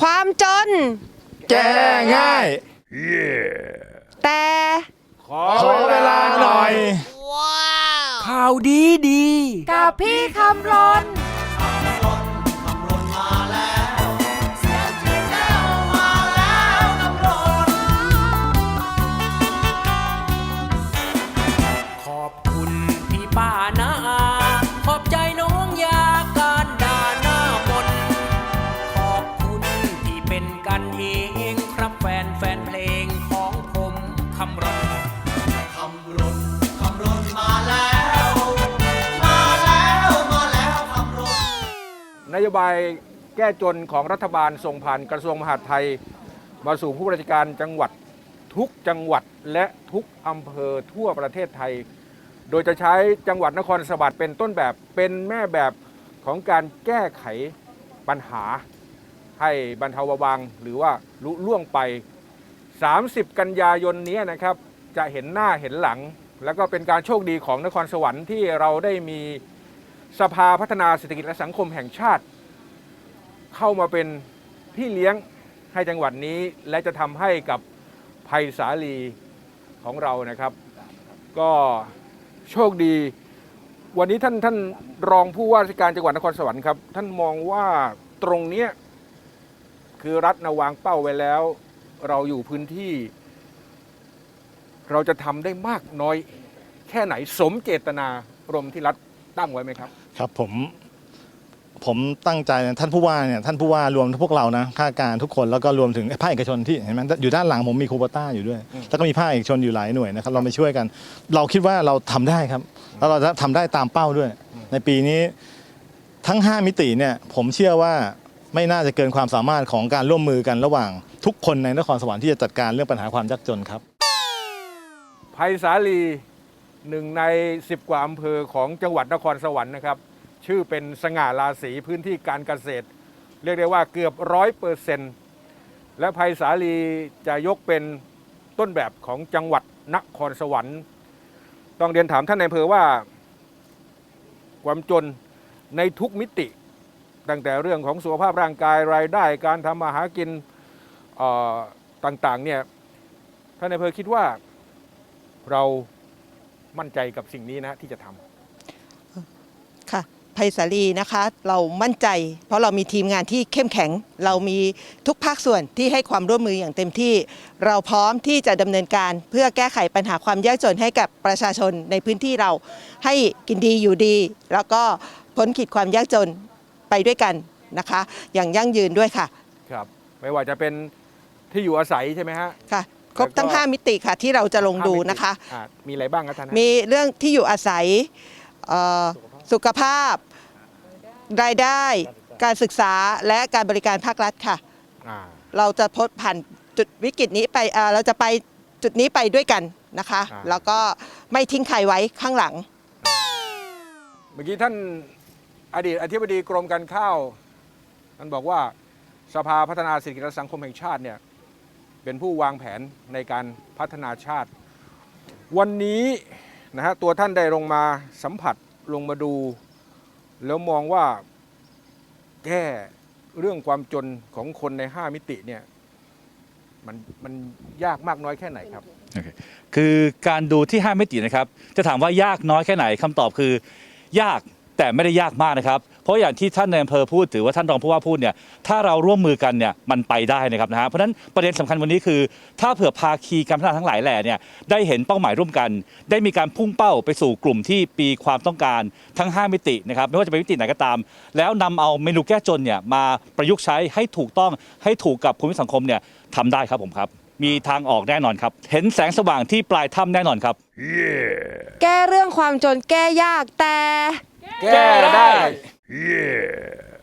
ความจน แก้ง่าย แต่ขอเวลาหน่อย ข่าวดีดี กับพี่คำรน นโยบายแก้จนของรัฐบาลส่งผ่านกระทรวงมหาดไทย มาสู่ผู้ราชการจังหวัดทุกจังหวัดและทุกอำเภอทั่วประเทศไทย โดยจะใช้จังหวัดนครสวรรค์เป็นต้นแบบเป็นแม่แบบของการแก้ไขปัญหา ให้บรรเทาเบาบางหรือว่าลุล่วงไป 30 กันยายนนี้นะครับ จะเห็นหน้าเห็นหลัง แล้วก็เป็นการโชคดีของนครสวรรค์ที่เราได้มี สภาพัฒนาเศรษฐกิจและสังคมแห่งชาติ เข้ามาเป็นพี่เลี้ยงให้จังหวัดนี้ และจะทำให้กับภัยสาลีของเรานะครับ ก็โชคดี วันนี้ท่านท่านรองผู้ว่าราชการจังหวัดนครสวรรค์ครับ ท่านมองว่าตรงเนี้ยคือรัฐนะวางเป้าไว้แล้ว เราอยู่พื้นที่ เราจะทำได้มากน้อย แค่ไหนสมเจตนารมณ์ที่รัฐตั้งไว้ไหมครับ ครับผมผมตั้งใจนะท่านผู้ว่าเนี่ยท่านผู้ว่ารวมพวกเรานะข้าราชการทุกคนแล้วก็รวมถึงภาคเอกชนที่เห็นไหมอยู่ด้านหลังผมมีคูโบต้าอยู่ด้วยอืมแล้วก็มีภาคเอกชนอยู่หลายหน่วยนะครับเราไปช่วยกัน เราคิดว่าเราทำได้ครับ แล้วเราจะทำได้ตามเป้าด้วย ในปีนี้ทั้ง 5 มิติเนี่ยผมเชื่อว่าไม่น่าจะเกินความสามารถของการร่วมมือกันระหว่างทุกคนในนครสวรรค์ที่จะจัดการเรื่องปัญหาความยากจนครับภัยสาลีหนึ่งใน 10 กว่าอำเภอของจังหวัดนครสวรรค์นะครับ ชื่อเป็นสง่าราศีพื้นที่การเกษตร เรียกได้ว่าเกือบร้อยเปอร์เซ็นต์และภัยสาลีจะยกเป็นต้นแบบของจังหวัดนครสวรรค์ ต้องเรียนถามท่านในายอำเภอว่า ความจนในทุกมิติ ตั้งแต่เรื่องของสุขภาพร่างกายรายได้การทำมาหากินต่างๆเนี่ยท่านในายอำเภอคิดว่าเรามั่นใจกับสิ่งนี้นะที่จะทำ ค่ะไพศาลีนะคะ เรามั่นใจ เพราะเรามีทีมงานที่เข้มแข็ง เรามีทุกภาคส่วนที่ให้ความร่วมมืออย่างเต็มที่ เราพร้อมที่จะดำเนินการเพื่อแก้ไขปัญหาความยากจนให้กับประชาชนในพื้นที่เราให้กินดีอยู่ดี แล้วก็พ้นขีดความยากจนไปด้วยกันนะคะ อย่างยั่งยืนด้วยค่ะครับไม่ว่าจะเป็นที่อยู่อาศัยใช่ไหมฮะค่ะครบทั้งแล้วก็5มิติค่ะที่เราจะลงดูนะคะอ่ามีอะไรบ้างครับท่านฮะมีเรื่องที่อยู่อาศัยเอ่อสุขภาพ รายได้ การศึกษาและการบริการภาครัฐค่ะ อ่าเราจะพ้นผ่านจุดวิกฤตนี้ไปเอ่อเราจะไปจุดนี้ไปด้วยกันนะคะ แล้วก็ไม่ทิ้งใครไว้ข้างหลัง เมื่อกี้ท่านอดีตอธิบดีกรมการข้าวท่านบอกว่าสภาพัฒนาเศรษฐกิจและสังคมแห่งชาติเนี่ยเป็นผู้วางแผนในการพัฒนาชาติ วันนี้นะฮะตัวท่านได้ลงมาสัมผัสลงมาดู แล้วมองว่าแก้เรื่องความจนของคนใน 5 มิติเนี่ยมันมันยากมากน้อยแค่ไหนครับ คือการดูที่ 5 มิตินะครับ จะถามว่ายากน้อยแค่ไหนคำตอบคือ ยากแต่ไม่ได้ยากมากนะครับ เพราะอย่างที่ท่านในอำเภอพูดหรือว่าท่านรองผู้ว่าพูดเนี่ยถ้าเราร่วมมือกันเนี่ยมันไปได้นะครับนะฮะเพราะฉะนั้นประเด็นสำคัญวันนี้คือ ถ้าเผื่อภาคีการพัฒนาทั้งหลายแหล่เนี่ยได้เห็นเป้าหมายร่วมกัน ได้มีการพุ่งเป้าไปสู่กลุ่มที่ปีความต้องการทั้ง 5 มิตินะครับไม่ว่าจะเป็นมิติไหนก็ตาม แล้วนำเอาเมนูแก้จนเนี่ยมาประยุกต์ใช้ให้ถูกต้องให้ถูกกับภูมิสังคมเนี่ยทำได้ครับผมครับ มีทางออกแน่นอนครับ เห็นแสงสว่างที่ปลายถ้ำแน่นอนครับ แก้เรื่องความจนแก้ยากแต่ แก้ได้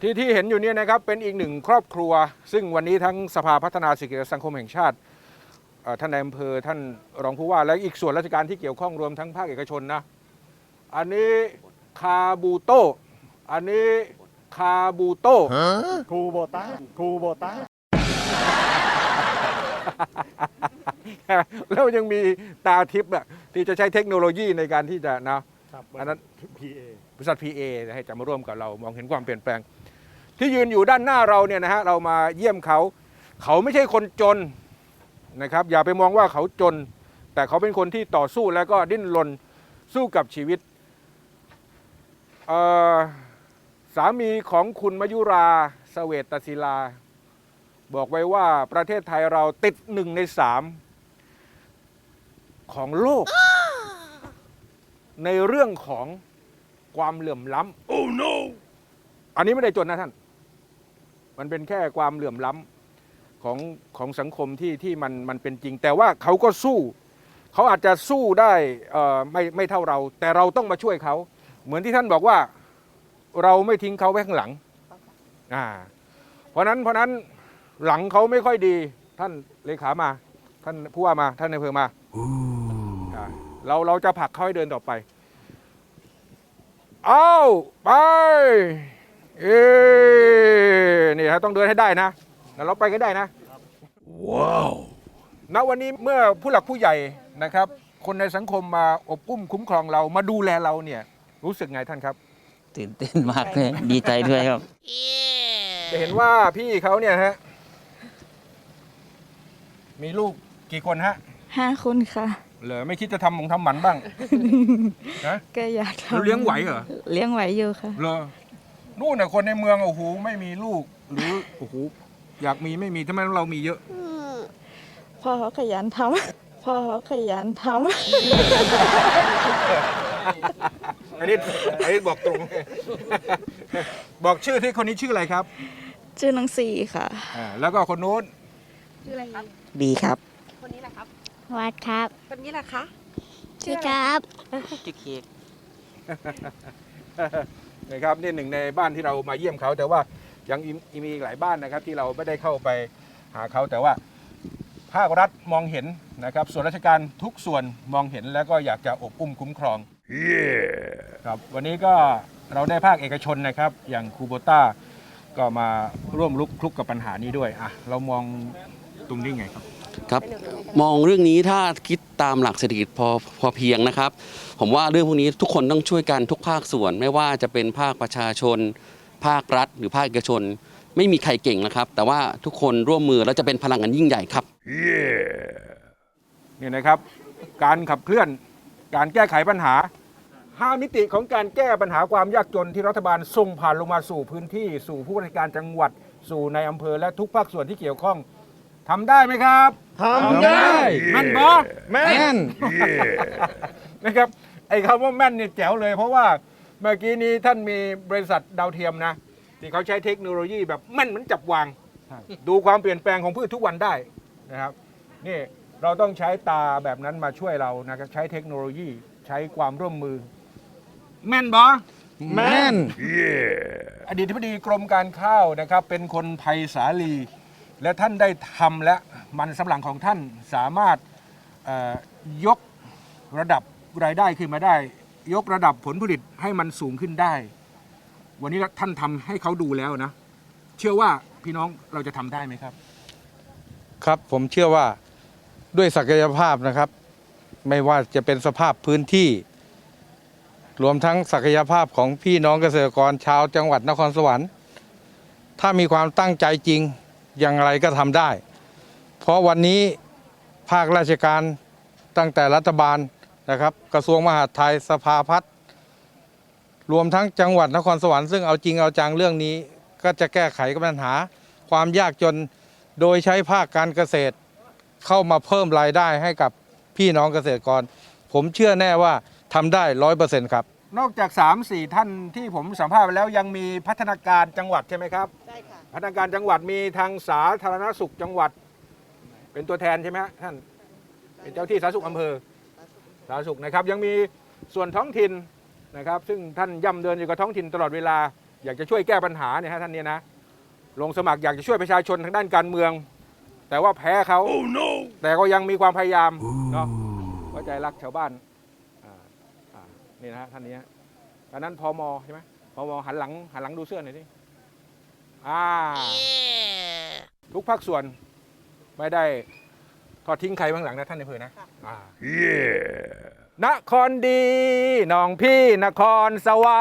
ที่ที่เห็นอยู่เนี่ยนะครับเป็นอีกหนึ่งครอบครัว ซึ่งวันนี้ทั้งสภาพัฒนาเศรษฐกิจและสังคมแห่งชาติเอ่อท่านนายอำเภอท่านรองผู้ว่าและอีกส่วนราชการที่เกี่ยวข้องรวมทั้งภาคเอกชนนะอันนี้คาบูโตอันนี้คาบูโตคูโบต้าคูโบต้าแล้วยังมีตาทิพย์อะที่จะใช้เทคโนโลยีในการที่จะนะครับอันนั้น PA บริษัท PA ให้จะมาร่วมกับเรามองเห็นความเปลี่ยนแปลง ที่ยืนอยู่ด้านหน้าเราเนี่ยนะฮะเรามาเยี่ยมเขา เขาไม่ใช่คนจนนะครับ อย่าไปมองว่าเขาจน แต่เขาเป็นคนที่ต่อสู้แล้วก็ดิ้นรนสู้กับชีวิตเอ่อสามีของคุณมยุราเสเวตศิลา บอกไว้ว่าประเทศไทยเราติดหนึ่งในสามของโลก ในเรื่องของความเหลื่อมล้ำ oh no อันนี้ไม่ได้จนนะท่าน มันเป็นแค่ความเหลื่อมล้ำของของสังคมที่ที่มันมันเป็นจริง แต่ว่าเขาก็สู้ เขาอาจจะสู้ได้อ่อไม่ไม่เท่าเรา แต่เราต้องมาช่วยเขา เหมือนที่ท่านบอกว่าเราไม่ทิ้งเขาไว้ข้างหลังอ่าเพราะนั้นเพราะนั้นหลังเขาไม่ค่อยดีท่านเลขามา ท่านผู้ว่ามาท่านในายอำเภอมาเราเราจะผลักเขาให้เดินต่อไป เอาไป เอ นี่ฮะต้องเดินให้ได้นะแล้วเราไปกันได้นะว้าวณวันนี้เมื่อผู้หลักผู้ใหญ่นะครับ คนในสังคมมาอบอุ้มคุ้มครองเรามาดูแลเราเนี่ย รู้สึกไงท่านครับ ตื่นเต้นมากเลยดีใจด้วยครับจะเห็นว่าพี่เขาเนี่ยฮะมีลูกกี่คนฮะห้าคนค่ะเหรอไม่คิดจะทำหมงทำหมันบ้างนะก็อยากเราทำเลี้ยงไหวเหรอเลี้ยงไหวอยู่ค่ะเหรอ นู่นน่ะคนในเมืองโอ้โหไม่มีลูก หรือโอ้โหอยากมีไม่มีทำไมเรามีเยอะพ่อเขาขยันทำพ่อเขาขยันทอันนี้อันนี้บอกตรง บอกชื่อที่คนนี้ชื่ออะไรครับำ ชื่อน้องสี่ค่ะ อ่าแล้วก็คนนู้นบีครับ วัดครับคนนี้ล่ะคะ ชื่อครับจุกเค้ก นะครับนี่หนึ่งในบ้านที่เรามาเยี่ยมเขา แต่ว่ายังมีอีกหลายบ้านนะครับ ที่เราไม่ได้เข้าไปหาเขาแต่ว่าภาครัฐมองเห็นนะครับส่วนราชการทุกส่วนมองเห็นแล้วก็อยากจะอบอุ้มคุ้มครองครับวันนี้ก็เราได้ภาคเอกชนนะครับ อย่างคูโบต้าก็มาร่วมลุกคลุกกับปัญหานี้ด้วยอะเรามองตรงนี้ไงครับ ครับมองเรื่องนี้ถ้าคิดตามหลักเศรษฐกิจพอพอเพียงนะครับ ผมว่าเรื่องพวกนี้ทุกคนต้องช่วยกันทุกภาคส่วน ไม่ว่าจะเป็นภาคประชาชน ภาครัฐ หรือภาคเอกชน ไม่มีใครเก่งนะครับ แต่ว่าทุกคนร่วมมือแล้วจะเป็นพลังกันยิ่งใหญ่ครับ เนี่ยนะครับ การขับเคลื่อนการแก้ไขปัญหาห้ามิติของการแก้ปัญหาความยากจนที่รัฐบาลส่งผ่านลงมาสู่พื้นที่ สู่ผู้บราชการจังหวัด สู่ในอำเภอและทุกภาคส่วนที่เกี่ยวข้องทำได้ไหมครับ ทำได้แม่นบอแม่น นะครับไอ้คำว่าแม่นเนี่ยแจ๋วเลย เพราะว่าเมื่อกี้นี้ท่านมีบริษัทดาวเทียมนะ ที่เขาใช้เทคโนโลยีแบบแม่นเหมือนจับวาง ดูความเปลี่ยนแปลงของพืชทุกวันได้นะครับนี่เราต้องใช้ตาแบบนั้นมาช่วยเรานะครับใช้เทคโนโลยีใช้ความร่วมมือ แม่นบอแม่น อดีตที่ปดีกรมการข้าวนะครับ เป็นคนไพศาลี และท่านได้ทำและ มันสำปะหลังของท่านสามารถเอ่อยกระดับรายได้ขึ้นมาได้ ยกระดับผลผลิตให้มันสูงขึ้นได้ วันนี้ท่านทำให้เขาดูแล้วนะ เชื่อว่าพี่น้องเราจะทำได้ไหมครับ ครับผมเชื่อว่าด้วยศักยภาพนะครับ ไม่ว่าจะเป็นสภาพพื้นที่ รวมทั้งศักยภาพของพี่น้องเกษตรกรชาวจังหวัดนครสวรรค์ ถ้ามีความตั้งใจจริงอย่างไรก็ทำได้ เพราะวันนี้ภาคราชการตั้งแต่รัฐบาลนะครับ กระทรวงมหาดไทยสภาพัฒน์รวมทั้งจังหวัดนครสวรรค์ซึ่งเอาจริงเอาจังเรื่องนี้ ก็จะแก้ไขปัญหา ความยากจนโดยใช้ภาคการเกษตร เข้ามาเพิ่มรายได้ให้กับพี่น้องเกษตรกร ผมเชื่อแน่ว่าทำได้ร้อยเปอร์เซ็นต์ครับ นอกจาก 3 4 ท่านที่ผมสัมภาษณ์ไปแล้วยังมีพัฒนาการจังหวัดใช่ไหมครับ ใช่ค่ะ พัฒนาการจังหวัดมีทางสาธารณสุขจังหวัด เป็นตัวแทนใช่ไหมฮะท่านเป็นเจ้าที่สาธารณสุขอำเภอสาธารณสุขนะครับ ยังมีส่วนท้องถิ่นนะครับ ซึ่งท่านย่ำเดินอยู่กับท้องถิ่นตลอดเวลาอยากจะช่วยแก้ปัญหาเนี่ยฮะท่านเนี่ยนะลงสมัครอยากจะช่วยประชาชนทางด้านการเมือง แต่ว่าแพ้เขาแต่ก็ยังมีความพยายามเนาะเพราะใจรักชาวบ้านอ่าอ่านี่นะฮะท่านนี้ฮะอันนั้นพมใช่ไหมพมหันหลังหันหลังดูเสื้อหน่อยดิอ่าทุกภาคส่วน ไม่ได้ทอดทิ้งใครบ้างหลังนะท่านในายอำเภอนะอ่า นครดีน้องพี่นครสวร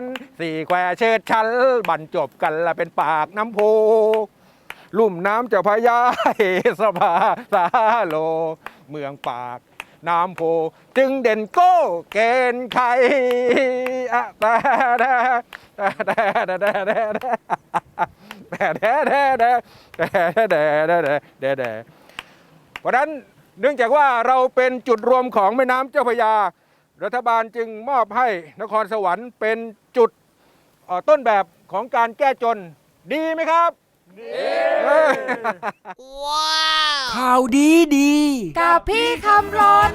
รค์สี่แควเชิดชันบรรจบกันละเป็นปากน้ำโพ ลุ่มน้ำเจ้าพระยาเฮสภาสาโล เมืองปากน้ำโพ จึงเด่นโก้เกณฑ์ไข่อะแต่แต่แต่แต่แต่ แต่แต่แต่แต่แต่แต่แต่แต่แต่เพราะฉะนั้นเนื่องจากว่าเราเป็นจุดรวมของแม่น้ำเจ้าพระยา รัฐบาลจึงมอบให้นครสวรรค์เป็นจุดเอ่อต้นแบบของการแก้จนดีไหมครับข่าวดีดี กับพี่คำรน